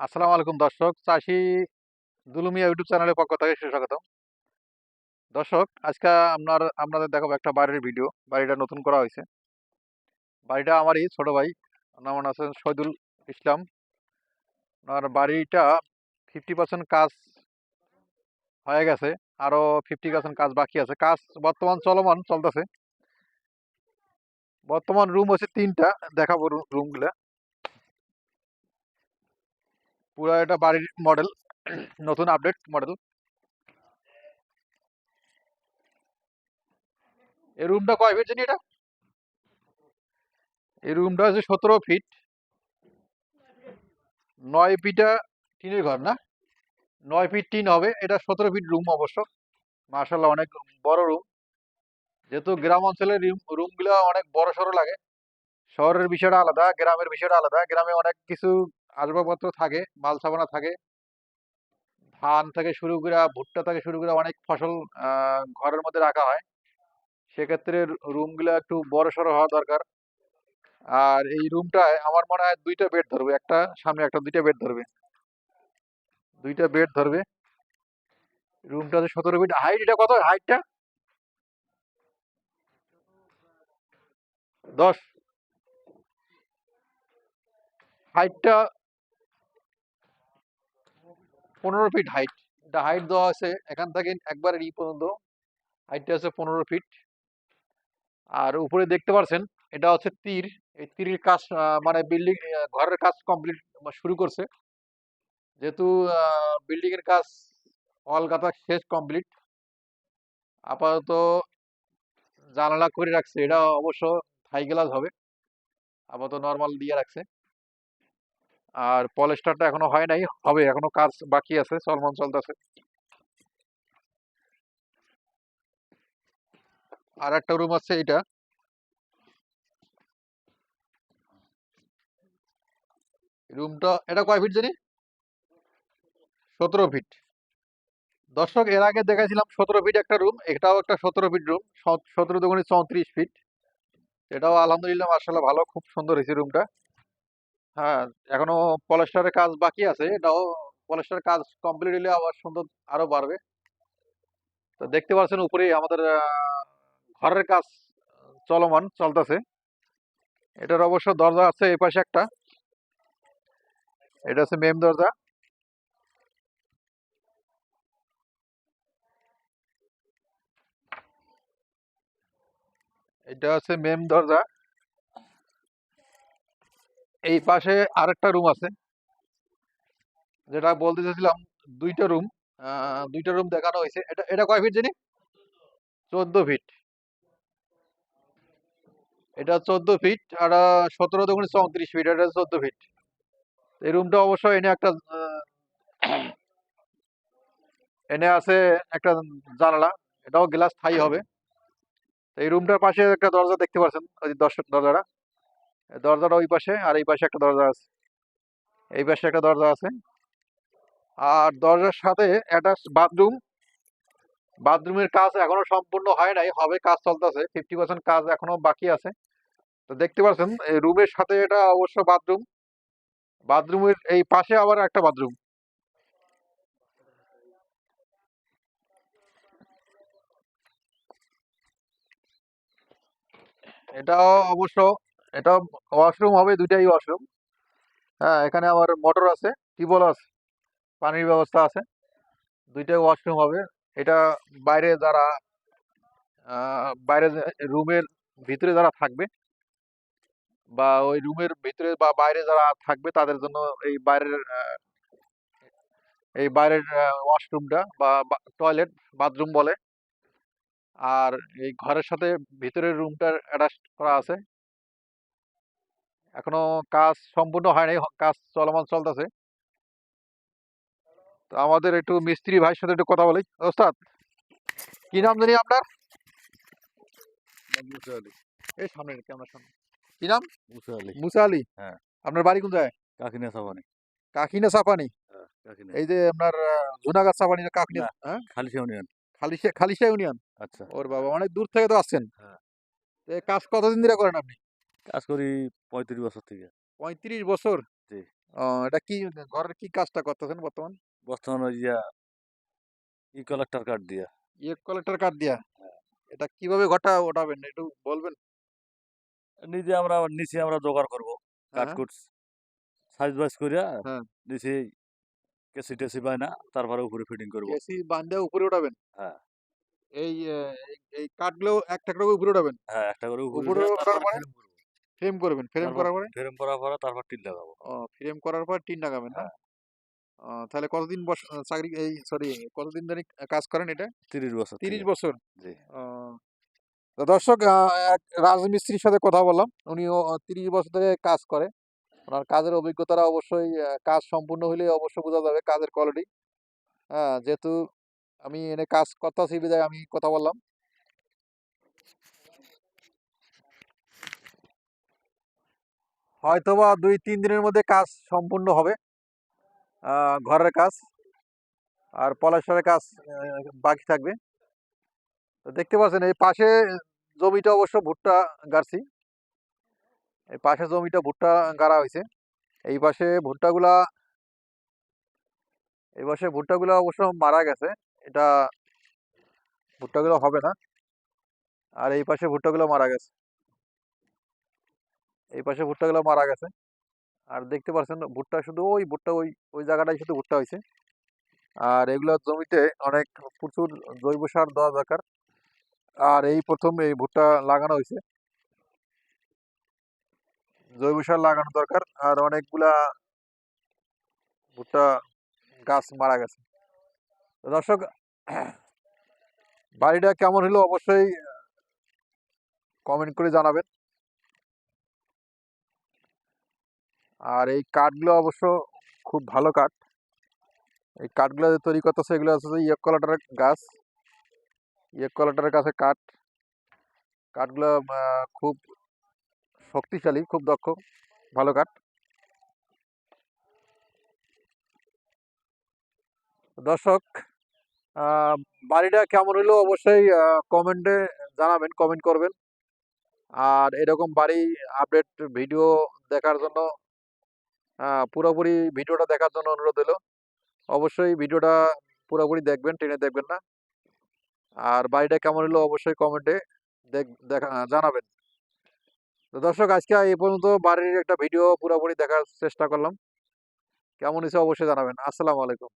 আসসালামু আলাইকুম দর্শক, চাষি দুলুমিয়া ইউটিউব চ্যানেলের পক্ষ থেকে সুস্বাগত দর্শক, আজকে আপনার, আপনাদের দেখাবো একটা বাড়ির ভিডিও, বাড়িটা নতুন করা হয়েছে। বাড়িটা আমারই ছোট ভাই নাম আছেন শহীদুল ইসলাম। আর বাড়িটা ফিফটি পার্সেন্ট কাজ হয়ে গেছে আরও ফিফটি পার্সেন্ট কাজ বাকি আছে। কাজ বর্তমান চলমান, চলতেছে। বর্তমান রুম হচ্ছে তিনটা, দেখাবো রুমগুলা পুরো এটা বাড়ির মডেল নতুন আপডেট মডেল এই রুমটা কয় ফিট জানি এটা? এই রুমটা হচ্ছে সতেরো ফিট নয় ফিটা টিনের ঘর না? নয় ফিট টিন হবে। এটা সতেরো ফিট রুম অবশ্য। মার্শাল্লাহ অনেক বড় রুম যেহেতু গ্রাম অঞ্চলের রুমগুলো অনেক বড় সড়ো লাগে। শহরের বিষয়টা আলাদা, গ্রামের বিষয়টা আলাদা। গ্রামে অনেক কিছু আসবাবপত্র থাকে মাল সাবানা থাকে। ধান থেকে শুরু করে ভুট্টা থেকে শুরু করে অনেক ফসল ঘরের মধ্যে রাখা হয়। সেক্ষেত্রে রুমগুলো একটু বড় সড়ো হওয়া দরকার। আর এই রুমটায় আমার মনে হয় দুইটা বেড ধরবে, একটা সামনে, একটা দুইটা বেড ধরবে। দুইটা বেড ধরবে। রুমটা সতেরো ফিট হাইট এটা কত? হাইটটা দশ। হাইটটা পনেরো ফিট হাইট এটা হাইট দেওয়া আছে এখান থেকে একবার ই পর্যন্ত। হাইটটা আছে পনেরো ফিট আর উপরে দেখতে পাচ্ছেন এটা হচ্ছে তীর। এই তীরের কাজ মানে বিল্ডিং ঘরের কাজ কমপ্লিট শুরু করছে। যেহেতু বিল্ডিং এর কাজ অল গাঁথা শেষ কমপ্লিট আপাতত জানালা করে রাখছে। এটা অবশ্য থাই গ্লাস হবে। আপাতত নর্মাল দিয়ে রাখছে। আর পলেস্টারটা এখনও হয় নাই, হবে, এখনও কাজ বাকি আছে, চলমান চলতেছে। আর একটা রুম আছে এটা রুমটা, এটা কয় ফিট জানি? সতেরো ফিট দর্শক, এর আগে দেখাইছিলাম সতেরো ফিট একটা রুম এটাও একটা সতেরো ফিট রুম সতেরো দুগুণে চৌত্রিশ ফিট এটাও আলহামদুলিল্লাহ মার্শাল্লাহ ভালো, খুব সুন্দর হয়েছে রুমটা হ্যাঁ এখনও পলেস্টারের কাজ বাকি আছে, এটাও পলেস্টারের কাজ কমপ্লিট হলে আবার সুন্দর আরও বাড়বে। তো দেখতে পাচ্ছেন উপরে আমাদের ঘরের কাজ চলমান, চলতেছে। এটার অবশ্য দরজা আছে এই পাশে একটা। এটা হচ্ছে মেম দরজা। এটা হচ্ছে মেম দরজা। এই পাশে আরেকটা রুম আছে। যেটা বলতে চাইছিলাম দুইটা রুম দুইটা রুম দেখানো হয়েছে। এটা এটা কয় ফিট জানি? চোদ্দ ফিট এটা চোদ্দ ফিট আর সতেরো দুগুণে চৌত্রিশ ফিট এটা চোদ্দ ফিট এই রুমটা অবশ্য এনে একটা এনে আছে একটা জানালা, এটাও গ্লাস থাই হবে। এই রুমটার পাশে একটা দরজা দেখতে পাচ্ছেন ওই দর্শক দরজাটা দরজাটা ওই পাশে আর এই পাশে একটা দরজা আছে। এই পাশে একটা দরজা আছে। আর দরজার সাথে অ্যাটাচ বাথরুম বাথরুমের কাজ এখনও সম্পূর্ণ হয় নাই, হবে কাজ চলতেছে ফিফটি পার্সেন্ট কাজ এখনও বাকি আছে। তো দেখতে পাচ্ছেন, এই রুমের সাথে এটা অবশ্য বাথরুম বাথরুমের এই পাশে আবার একটা বাথরুম এটাও অবশ্য এটা ওয়াশরুম হবে, দুইটাই ওয়াশরুম হ্যাঁ এখানে আবার মোটর আছে, টিউবওয়েল আছে, পানির ব্যবস্থা আছে, দুইটাই ওয়াশরুম হবে। এটা বাইরে যারা বাইরে রুমের ভিতরে যারা থাকবে বা ওই রুমের ভিতরে বা বাইরে যারা থাকবে, তাদের জন্য এই বাইরের এই বাইরের ওয়াশরুমটা বা টয়লেট বাথরুম বলে। আর এই ঘরের সাথে ভিতরের রুমটার অ্যাটাচ করা আছে। এখনও কাজ সম্পূর্ণ হয় নাই কাজ চলমান চলতেছে। তো আমাদের একটু মিস্ত্রি ভাইয়ের সাথে একটু কথা বলি। ওস্তাদ কি নাম জানি আপনার? এই সামনে ক্যামেরার সামনে। কি নাম? মুসা আলী। মুসা আলী? হ্যাঁ। আপনার বাড়ি কোন জায়গায় কাকিনা সাবানি কাকিনা সাপানি হ্যাঁ এই যে আপনার জুনাগাছ সাপানি কাকিনা হ্যাঁ? খালিশা ইউনিয়ন। খালিশা খালিশা ইউনিয়ন? আচ্ছা। ওর বাবা অনেক দূর থেকে তো আসছেন। হ্যাঁ। এই কাজ কতদিন ধরে করেন আপনি? কাজ করি পঁয়ত্রিশ বছর থেকে। পঁয়ত্রিশ বছর? জি। ও এটা কি ঘরের কি কাজটা করতেছেন বর্তমান? বর্তমানে ওই ইয়া ই কালেক্টর কার্ড দিয়া। ইয়ে কালেক্টর কার্ড দিয়া? এটা কীভাবে ঘরটা ওঠাবেন? একটু বলবেন। নিজে আমরা নিচে আমরা জোগাড় করব কাঠ হ্যাঁ। কুট সাইজ বাইজ করিয়া হ্যাঁ। নিচে কেসি টেসি পাই না তারপরে উপরে ফিটিং করব। এসি বান্ধে উপরে উঠাবেন হ্যাঁ। এই এই- কাঠগুলো একটা করে উপরে উঠাবেন হ্যাঁ একটা করে উপরে উপরে ওঠার পরে? ফ্রেম করবেন ফ্রেম করার পরে? ফ্রেম করার পরে তারপর টিন লাগাবো। ও ফ্রেম করার পর টিন লাগাবেন না? হ্যাঁ। তাহলে কতদিন বস চাকরি এই সরি কতদিন ধরে কাজ করেন এটা? তিরিশ বছর তিরিশ। বছর। জি। তো দর্শক রাজমিস্ত্রির সাথে কথা বললাম। উনিও তিরিশ বছর ধরে কাজ করে। ওনার কাজের অভিজ্ঞতাটা অবশ্যই কাজ সম্পূর্ণ হলে অবশ্যই বোঝা যাবে কাজের কোয়ালিটি হ্যাঁ যেহেতু আমি এনে কাজ করতেছি বিদায় আমি কথা বললাম। হয়তোবা দুই, তিন দিনের মধ্যে কাজ সম্পূর্ণ হবে। ঘরের কাজ আর পলাশের কাজ বাকি থাকবে। দেখতে পাচ্ছেন, এই পাশে জমিটা অবশ্য ভুট্টা গাড়ছি। এই পাশে জমিটা ভুট্টা গাড়া হয়েছে। এই পাশে ভুট্টাগুলা, এই পাশে ভুট্টাগুলা অবশ্য মারা গেছে। এটা ভুট্টাগুলো হবে না। আর এই পাশে ভুট্টাগুলো মারা গেছে। এই পাশে ভুট্টাগুলো মারা গেছে। আর দেখতে পাচ্ছেন ভুট্টা শুধু ওই ভুট্টা ওই ওই জায়গাটাই শুধু ভুট্টা হয়েছে। আর এগুলো জমিতে অনেক প্রচুর জৈব সার দেওয়া দরকার। আর এই প্রথম এই ভুট্টা লাগানো হয়েছে। জৈব সার লাগানো দরকার। আর অনেকগুলা ভুট্টা গাছ মারা গেছে। দর্শক, বাড়িটা কেমন হলো অবশ্যই কমেন্ট করে জানাবেন। আর এই কাঠগুলো অবশ্য খুব ভালো কাঠ। এই কাঠগুলো যে তৈরি করতেছে, এগুলো হচ্ছে ইয়েক কলাটারের গাছ। ইয়েক কলাটারের কাছে কাঠ। কাঠগুলো খুব শক্তিশালী, খুব দক্ষ, ভালো কাঠ। দর্শক বাড়িটা কেমন হলো অবশ্যই কমেন্টে জানাবেন কমেন্ট করবেন। আর এরকম বাড়ি আপডেট ভিডিও দেখার জন্য পুরোপুরি ভিডিওটা দেখার জন্য অনুরোধ হলো অবশ্যই ভিডিওটা পুরোপুরি দেখবেন, টেনে দেখবেন না। আর বাড়িটা কেমন হলো অবশ্যই কমেন্টে দেখ, জানাবেন। তো দর্শক, আজকে এই পর্যন্ত বাড়ির একটা ভিডিও পুরোপুরি দেখার চেষ্টা করলাম। কেমন হয়েছে অবশ্যই জানাবেন। আসসালামু আলাইকুম।